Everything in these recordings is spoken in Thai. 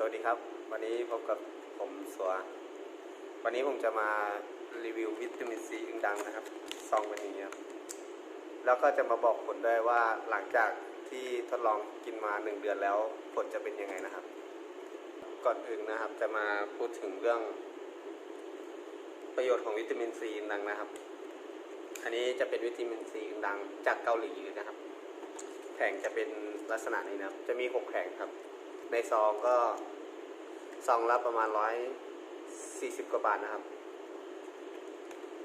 สวัสดีครับ วันนี้พบกับผมสัว วันนี้ผมจะมารีวิววิตามินซีอึงดังนะครับซองเป็นอย่างนี้ครับแล้วก็จะมาบอกผลด้วยว่าหลังจากที่ทดลองกินมาหนึ่งเดือนแล้ว ผลจะเป็นยังไงนะครับ ก่อนอื่นนะครับจะมาพูดถึงเรื่อง ประโยชน์ของวิตามินซีอึงดังนะครับ อันนี้จะเป็นวิตามินซีอึงดังจากเกาหลีนะครับ แผงจะเป็นลักษณะนี้นะครับ จะมีหกแผงครับ ในซองก็ซองละประมาณร้อยสี่สิบกว่าบาทนะครับ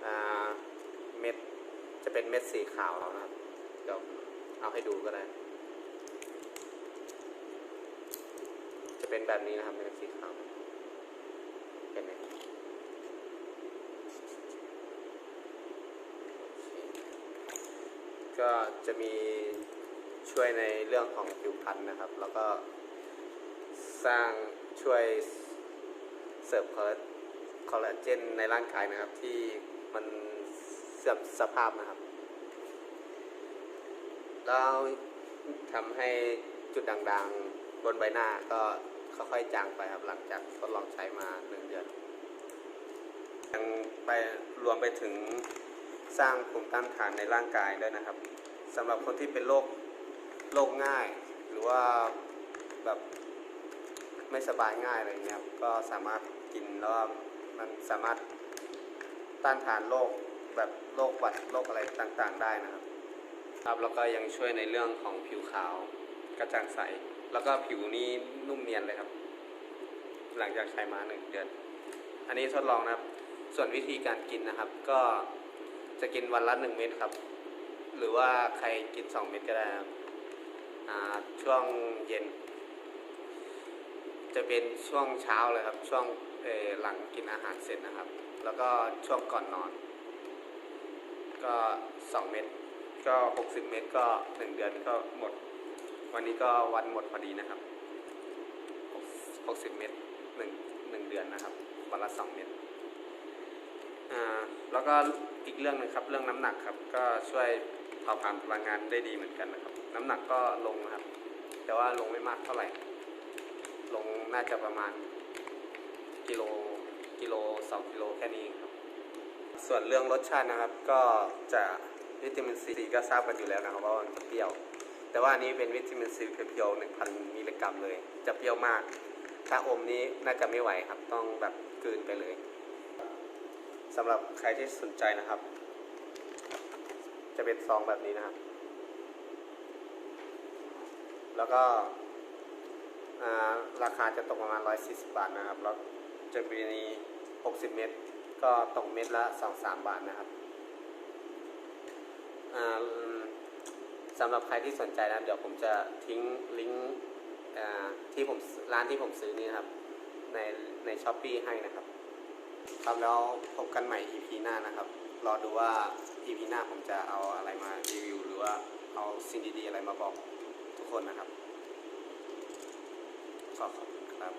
อ่าเม็ดจะเป็นเม็ดสีขาวนะครับเดี๋ยวเอาให้ดูก็ได้ จะเป็นแบบนี้นะครับเม็ดสีขาวเห็นไหมก็จะมีช่วยในเรื่องของผิวพรรณนะครับ แล้วก็ สร้างช่วยเสริมคอลลาคอลลาเจนในร่างกายนะครับ ที่มันเสื่อมสภาพนะครับ แล้วทำให้จุดด่างๆ บนใบหน้าก็ค่อยๆจางไปครับ หลังจากทดลองใช้มาหนึ่งเดือนยังไปรวมไปถึงสร้างภูมิต้านทานในร่างกายด้วยนะครับสำหรับคนที่เป็นโรคโรคง่าย หรือว่าแบบ ไม่สบายง่ายอะไรเงี้ยก็สามารถกินแล้วมันสามารถต้านทานโรคแบบโรคหวัดโรคอะไรต่างๆ ได้นะครับครับแล้วก็ยังช่วยในเรื่องของผิวขาวกระจ่างใส แล้วก็ผิวนี้นุ่มเนียนเลยครับ หลังจากใช้มาหนึ่งเดือน อันนี้ทดลองนะครับ ส่วนวิธีการกินนะครับ ก็จะกินวันละหนึ่งเม็ดครับ หรือว่าใครกินสองเม็ดก็ได้ครับช่วงเย็น จะเป็นช่วงเช้าเลยครับ ช่วงหลังกินอาหารเสร็จนะครับ แล้วก็ช่วงก่อนนอน ก็ 2 เม็ดก็ 60 เม็ดก็ 1 เดือนก็หมด วันนี้ก็วันหมดพอดีนะครับ 60 เม็ดหนึ่งหนึ่งเดือนนะครับวันละ 2 เม็ดอ่าแล้วก็อีกเรื่องหนึงครับ เรื่องน้ำหนักครับ ก็ช่วยเผาผลาญพลังงานได้ดีเหมือนกันนะครับ น้ำหนักก็ลงนะครับ แต่ว่าลงไม่มากเท่าไหร่ ลงน่าจะประมาณกิโลกิโลสองกิโลแค่นี้ครับ ส่วนเรื่องรสชาตินะครับ ก็จะวิตามินซีก็ทราบกันอยู่แล้วนะครับว่ามันเปรี้ยว แต่ว่าอันนี้เป็นวิตามินซีเพียวๆ1,000มิลลิกรัมเลย จะเปรี้ยวมาก ถ้าอมนี้น่าจะไม่ไหวครับ ต้องแบบกลืนไปเลยสำหรับใครที่สนใจนะครับ จะเป็นซองแบบนี้นะครับ แล้วก็ ราคาจะตกประมาณ 140 บาทนะครับ แล้วจะมี60 เม็ดก็ตกเม็ดละ 2-3 บาทนะครับสำหรับใครที่สนใจนะเดี๋ยวผมจะทิ้งลิงก์ที่ผมร้านที่ผมซื้อนี่ครับ ในในช้อปปีให้นะครับ ครับแล้วพบกันใหม่ EP หน้านะครับ รอดูว่า EP หน้าผมจะเอาอะไรมารีวิว หรือว่าเอาสิ่งดีๆอะไรมาบอกทุกคนนะครับ ขอขอบคุณครับ